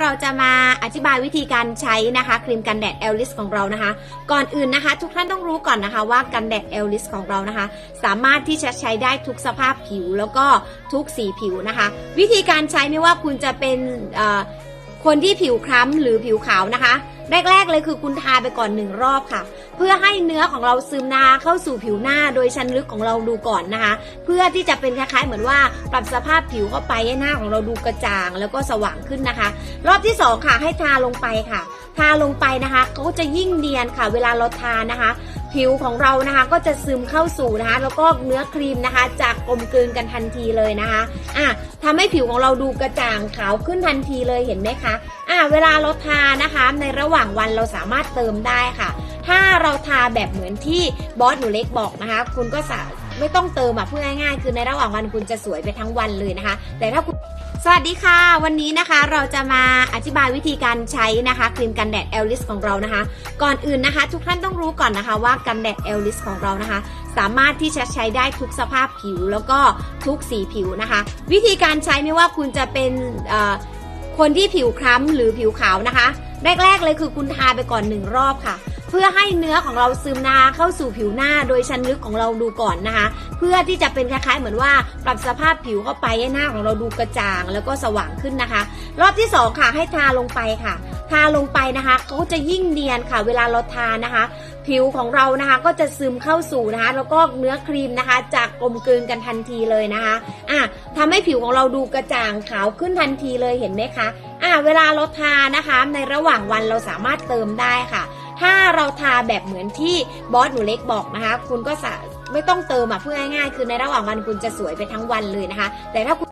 เราจะมาอธิบายวิธีการใช้นะคะครีมกันแดดเอลลิสของเรานะคะ ก่อนอื่นนะคะ ทุกท่านต้องรู้ก่อนนะคะว่ากันแดดเอลลิสของเรานะคะ สามารถที่จะใช้ได้ทุกสภาพผิวแล้วก็ทุกสีผิวนะคะ วิธีการใช้ไม่ว่าคุณจะเป็น คนที่ผิวคล้ำหรือผิวขาวนะคะ แรก ๆ เลยคือคุณทาไปก่อนหนึ่งรอบค่ะ เพื่อให้เนื้อของเราซึมนาเข้าสู่ผิวหน้าโดยชั้นลึกของเราดูก่อนนะคะ เพื่อที่จะเป็นคล้ายๆ เหมือนว่าปรับสภาพผิวเข้าไปให้หน้าของเราดูกระจ่างแล้วก็สว่างขึ้นนะคะ รอบที่สองค่ะให้ทาลงไปค่ะ ทาลงไปนะคะเขาก็จะยิ่งเนียนค่ะ เวลาเราทานะคะ ผิวของเรานะคะก็จะซึมเข้าสู่นะคะแล้วก็เนื้อครีมนะคะ จากกลมกลืนกันทันทีเลยนะคะอะทำให้ผิวของเราดูกระจ่างขาวขึ้นทันทีเลยเห็นไหมคะอะเวลาเราทานะคะในระหว่างวันเราสามารถเติมได้ค่ะ ถ้าเราทาแบบเหมือนที่บอสหนูเล็กบอกนะคะ คุณก็สาไม่ต้องเติมอะพูดง่ายๆ คือในระหว่างวันคุณจะสวยไปทั้งวันเลยนะคะ แต่ถ้าคุณ สวัสดีค่ะ วันนี้นะคะเราจะมาอธิบายวิธีการใช้นะคะครีมกันแดดเอลลิสของเรานะคะ ก่อนอื่นนะคะ ทุกท่านต้องรู้ก่อนนะคะว่ากันแดดเอลลิสของเรานะคะ สามารถที่จะใช้ได้ทุกสภาพผิวแล้วก็ทุกสีผิวนะคะ วิธีการใช้ไม่ว่าคุณจะเป็นคนที่ผิวคล้ำหรือผิวขาวนะคะ แรกๆเลยคือคุณทาไปก่อนหนึ่งรอบค่ะ พื่อให้เนื้อของเราซึมนาเข้าสู่ผิวหน้าโดยชั้นลึกของเราดูก่อนนะคะ เพื่อที่จะเป็นคล้ายๆเหมือนว่าปรับสภาพผิวเข้าไปให้หน้าของเราดูกระจ่างแล้วก็สว่างขึ้นนะคะ รอบที่สองค่ะ ให้ทาลงไปค่ะทาลงไปนะคะเขาก็จะยิ่งเนียนค่ะ เวลาเราทานะคะ ผิวของเรานะคะ ก็จะซึมเข้าสู่นะคะ แล้วก็เนื้อครีมนะคะ จากกลมกลืนกันทันทีเลยนะคะอะทำให้ผิวของเราดูกระจ่างขาวขึ้นทันทีเลยเห็นไหมคะอะเวลาเราทานะคะ ในระหว่างวันเราสามารถเติมได้ค่ะ ถ้าเราทาแบบเหมือนที่บอสหนูเล็กบอกนะคะ คุณก็สาไม่ต้องเติมอะพูดง่ายๆ คือในระหว่างวันคุณจะสวยไปทั้งวันเลยนะคะ แต่ถ้าคุณ